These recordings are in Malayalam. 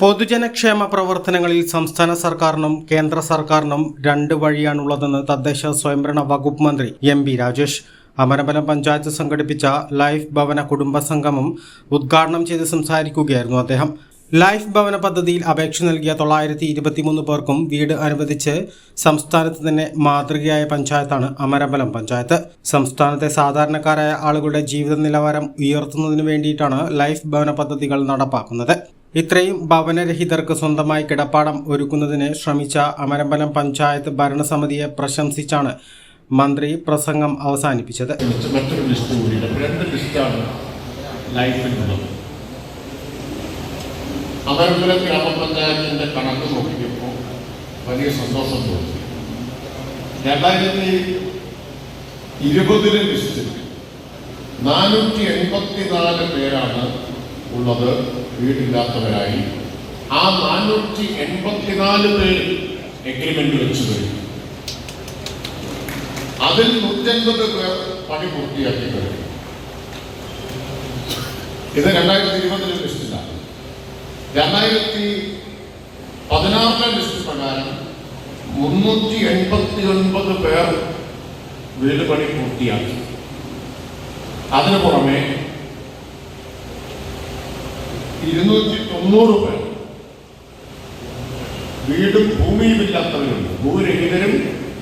പൊതുജനക്ഷേമ പ്രവർത്തനങ്ങളിൽ സംസ്ഥാന സർക്കാരിനും കേന്ദ്ര സർക്കാരിനും രണ്ട് വഴിയാണുള്ളതെന്ന് തദ്ദേശ സ്വയംഭരണ വകുപ്പ് മന്ത്രി എം പി രാജേഷ്. അമരമ്പലം പഞ്ചായത്ത് സംഘടിപ്പിച്ച ലൈഫ് ഭവന കുടുംബ സംഗമം ഉദ്ഘാടനം ചെയ്ത് സംസാരിക്കുകയായിരുന്നു അദ്ദേഹം. ലൈഫ് ഭവന പദ്ധതിയിൽ അപേക്ഷ നൽകിയ തൊള്ളായിരത്തി ഇരുപത്തിമൂന്ന് പേർക്കും വീട് അനുവദിച്ച് സംസ്ഥാനത്ത് തന്നെ മാതൃകയായ പഞ്ചായത്താണ് അമരമ്പലം പഞ്ചായത്ത്. സംസ്ഥാനത്തെ സാധാരണക്കാരായ ആളുകളുടെ ജീവിത നിലവാരം ഉയർത്തുന്നതിന് വേണ്ടിയിട്ടാണ് ലൈഫ് ഭവന പദ്ധതികൾ നടപ്പാക്കുന്നത്. ഇത്രയും ഭവനരഹിതർക്ക് സ്വന്തമായി കിടപ്പാടം ഒരുക്കുന്നതിന് ശ്രമിച്ച അമരമ്പലം പഞ്ചായത്ത് ഭരണസമിതിയെ പ്രശംസിച്ചാണ് മന്ത്രി പ്രസംഗം അവസാനിപ്പിച്ചത്. അമരമ്പലം ഗ്രാമപഞ്ചായത്തിന്റെ കണക്ക് നോക്കിയപ്പോൾ വലിയ സന്തോഷം തോന്നി. രണ്ടായിരത്തി ഇരുപതിലെ ലിസ്റ്റിൽ നാനൂറ്റി എൺപത്തിനാല് പേരാണ് ഉള്ളത് വീടില്ലാത്തവരായി. ആ നാനൂറ്റി എൺപത്തിനാല് പേര് എഗ്രിമെന്റ് വെച്ചു കഴിഞ്ഞു. അതിൽ നൂറ്റൻപത് പേർ പണി പൂർത്തിയാക്കി കഴിഞ്ഞു. ഇത് രണ്ടായിരത്തി ഇരുപതിലെ ലിസ്റ്റിലാണ് രണ്ടായിരത്തി പതിനാറിലെ ലിസ്റ്റ് പ്രകാരം മുന്നൂറ്റി എൺപത്തി ഒൻപത് പേർ വീട് പണി പൂർത്തിയാക്കി. അതിനു പുറമെ ഇരുന്നൂറ്റി തൊണ്ണൂറ് പേർ വീടും ഭൂമിയുമില്ലാത്തവരുണ്ട് ഭൂരഹിതരും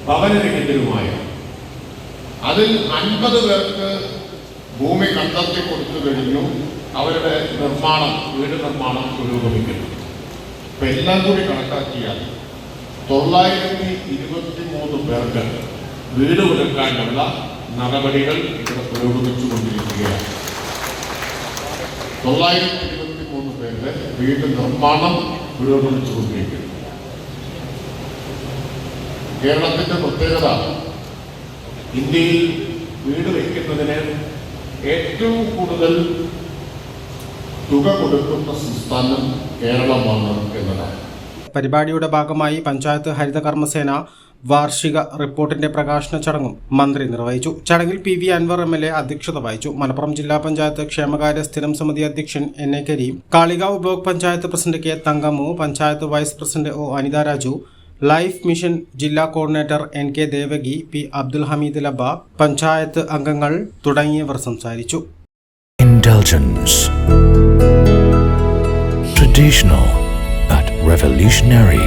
ഭവനരഹിതരുമായ അതിൽ അൻപത് പേർക്ക് ഭൂമി കണ്ടെത്തി കൊടുത്തു കഴിഞ്ഞു. അവരുടെ നിർമ്മാണം വീട് നിർമ്മാണം പുരോഗമിക്കുന്നു. ഇപ്പൊ എല്ലാം കൂടി കണക്കാക്കിയാൽ തൊള്ളായിരത്തി ഇരുപത്തി മൂന്ന് പേർക്ക് വീട് കൊടുക്കാനുള്ള നടപടികൾ ഇവിടെ പുരോഗമിച്ചു കൊണ്ടിരിക്കുകയാണ് തൊള്ളായിരത്തി മൂന്ന് വീട് നിർമ്മാണം പുരോഗമിച്ചു കൊണ്ടിരിക്കുന്നു. കേരളത്തിന്റെ പ്രത്യേകത ഇന്ത്യയിൽ വീട് വയ്ക്കുന്നതിന് ഏറ്റവും കൂടുതൽ തുക കൊടുക്കുന്ന സംസ്ഥാനം കേരളമാണ് എന്നതാണ്. പരിപാടിയുടെ ഭാഗമായി പഞ്ചായത്ത് ഹരിത കർമ്മസേന വാർഷിക റിപ്പോർട്ടിന്റെ പ്രകാശന ചടങ്ങും മന്ത്രി നിർവഹിച്ചു ചടങ്ങിൽ P V Anwar M L A അധ്യക്ഷത വഹിച്ചു മലപ്പുറം ജില്ലാ പഞ്ചായത്ത് ക്ഷേമകാര്യ സ്ഥിരം സമിതി അധ്യക്ഷൻ N A Kareem Kalikavu block panchayat president K Thankammu panchayat vice president O Anitha Raju life mission ജില്ലാ coordinator N K Devaki P Abdul Hameed ലബ panchayat അംഗങ്ങൾ തുടങ്ങിയവർ സംസാരിച്ചു. Traditional but revolutionary.